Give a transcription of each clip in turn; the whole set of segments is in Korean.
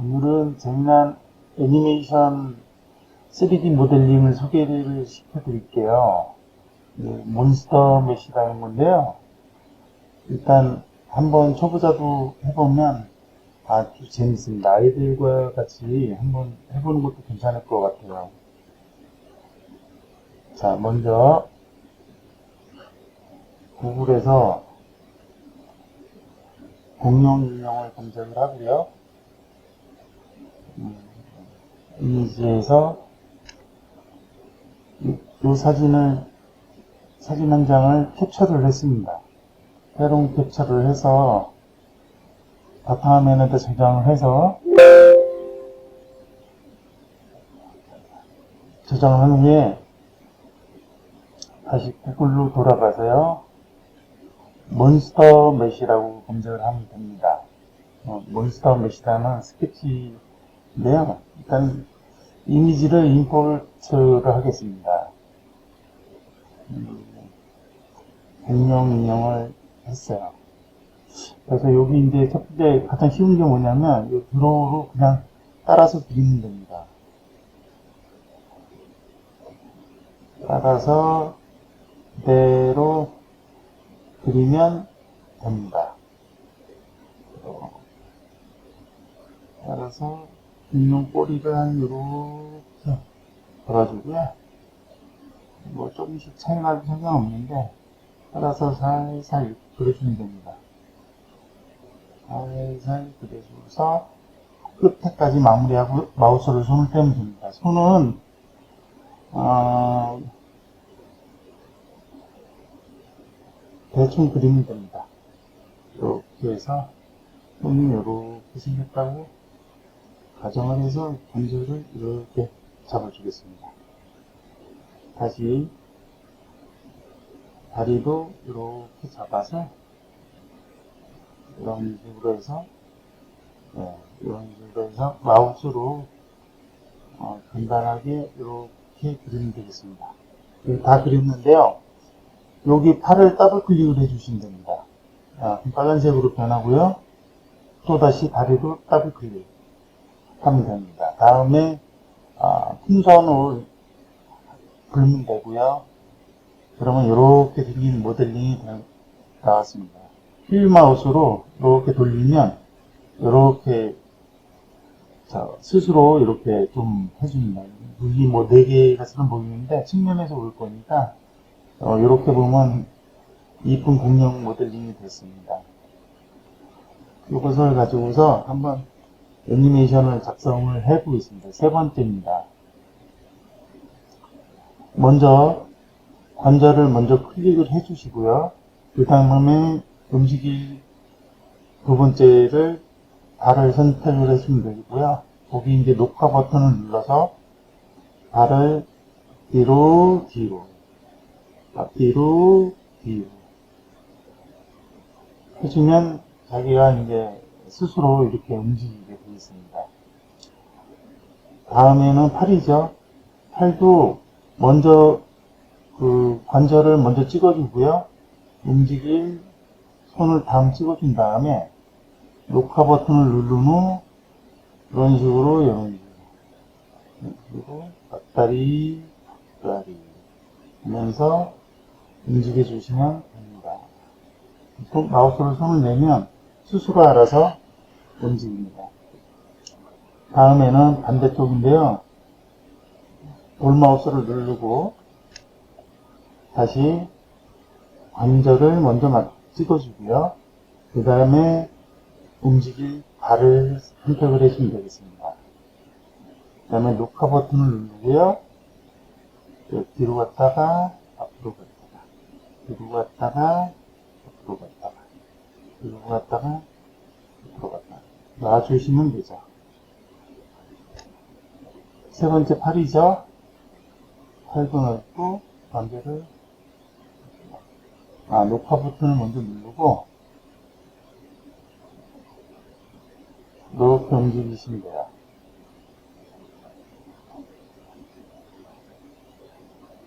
오늘은 재미난 애니메이션 3D 모델링을 소개를 시켜드릴게요. 네, 몬스터 메시라는 건데요. 일단 한번 초보자도 해보면 아주 재밌습니다. 아이들과 같이 한번 해보는 것도 괜찮을 것 같아요. 자, 먼저 구글에서 공룡 인형을 검색을 하고요. 음, 이미지에서 이, 이 사진을 사진 한 장을 캡처를 했습니다. 새로운 캡처를 해서 바탕화면에다 저장을 해서 저장을 한 후에 다시 구글로 돌아가서요. 몬스터 메시라고 검색을 하면 됩니다. 어, 몬스터 메시라는 스케치 인데요. 일단 이미지를 임포트를 하겠습니다. 음, 공룡 인형을 했어요. 그래서 여기 이제 첫 번째 가장 쉬운 게 뭐냐면 이 드로우로 그냥 따라서 그리면 됩니다. 따라서 그대로 그리면 됩니다. 어, 따라서 공룡 꼬리를 한 요렇게 걸어주고요. 뭐 조금씩 차이 나도 상관없는데 따라서 살살 그려주면 됩니다. 살살 그려줘서 끝에까지 마무리하고 마우스를 손을 떼면 됩니다. 손은 어, 대충 그리면 됩니다. 이렇게 해서 손이 이렇게 생겼다고 가정을 해서 관절을 이렇게 잡아주겠습니다. 다시 다리도 이렇게 잡아서 이런 식으로 해서 네, 이런 식으로 해서 마우스로 어, 간단하게 이렇게 그리면 되겠습니다. 네, 다 그렸는데요. 여기 팔을 더블 클릭을 해주시면 됩니다. 아, 빨간색으로 변하고요. 또 다시 다리도 더블 클릭 하면 됩니다. 다음에 아, 풍선을 불면 되고요. 그러면 이렇게 생긴 모델링이 되- 나왔습니다. 휠 마우스로 이렇게 돌리면 이렇게 자, 스스로 이렇게 좀 해줍니다. 여기 뭐 4개가처럼 보이는데 측면에서 올 거니까 어, 이렇게 보면 이쁜 공룡 모델링이 됐습니다. 이것을 가지고서 한번 애니메이션을 작성을 해보겠습니다. 세 번째입니다. 먼저 관절을 먼저 클릭을 해주시고요. 그 다음에 움직일 두 번째를 발을 선택을 해주면 되고요. 거기 이제 녹화 버튼을 눌러서 발을 뒤로 뒤로 앞뒤로 뒤로 해주면 자기가 이제 스스로 이렇게 움직이게 되겠습니다. 다음에는 팔이죠. 팔도 먼저 그 관절을 먼저 찍어주고요. 움직일 손을 다음 찍어준 다음에 녹화 버튼을 누른 후 이런 식으로 이런 식으로 앞다리 앞다리 하면서 움직여 주시면 됩니다. 손- 마우스를 손을 내면 스스로 알아서 움직입니다. 다음에는 반대쪽인데요. 돌마우스를 누르고 다시 관절을 먼저 막 찍어주고요. 그 다음에 움직일 발을 선택을 해주면 되겠습니다. 그 다음에 녹화 버튼을 누르고요. 그 뒤로 갔다가 앞으로 갔다가 뒤로 갔다가 앞으로 갔다가 뒤로 갔다가 앞으로 갔다가 놔주시면 되죠. 세 번째 팔이죠. 팔도 넓고 관절을 아 녹화 버튼을 먼저 누르고 이렇게 움직이시면 돼요.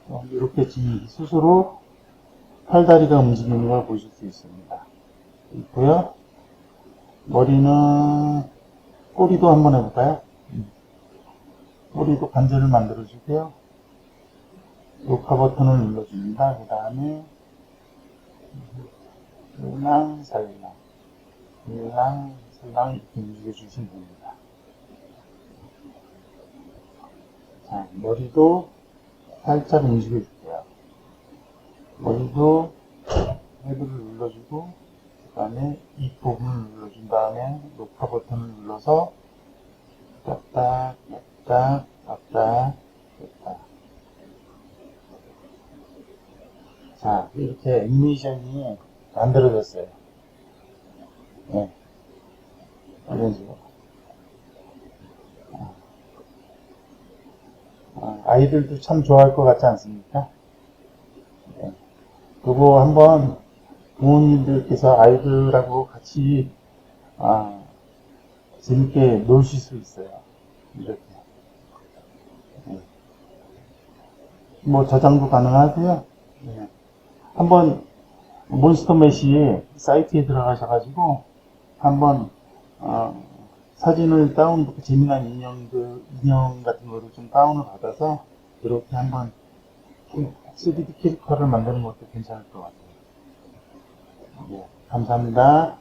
어, 이렇게 지- 스스로 팔다리가 움직이는 걸 보실 수 있습니다. 있고요. 머리는 꼬리도 한번 해볼까요? 음. 꼬리도 관절을 만들어 주고요. 녹화 버튼을 눌러줍니다. 그 다음에 일랑 살랑 일랑 살랑 이렇게 움직여 주시면 됩니다. 자, 머리도 살짝 움직여 줄게요. 머리도 헤드를 눌러주고 그 다음에 이 부분을 눌러준 다음에 녹화 버튼을 눌러서 딱딱 딱딱 딱딱 딱딱 자 이렇게 애니메이션이 만들어졌어요 네. 이런 식으로 아, 아이들도 참 좋아할 것 같지 않습니까? 네. 그거 한번 부모님들께서 아이들하고 같이 아, 재밌게 놀실 수 있어요. 이렇게. 네. 뭐 저장도 가능하고요. 네. 한번 몬스터 매시 사이트에 들어가셔가지고 한번 어, 사진을 다운 재미난 인형들 인형 같은 거를 좀 다운을 받아서 이렇게 한번 3D 캐릭터를 만드는 것도 괜찮을 것 같아요. 예, 감사합니다.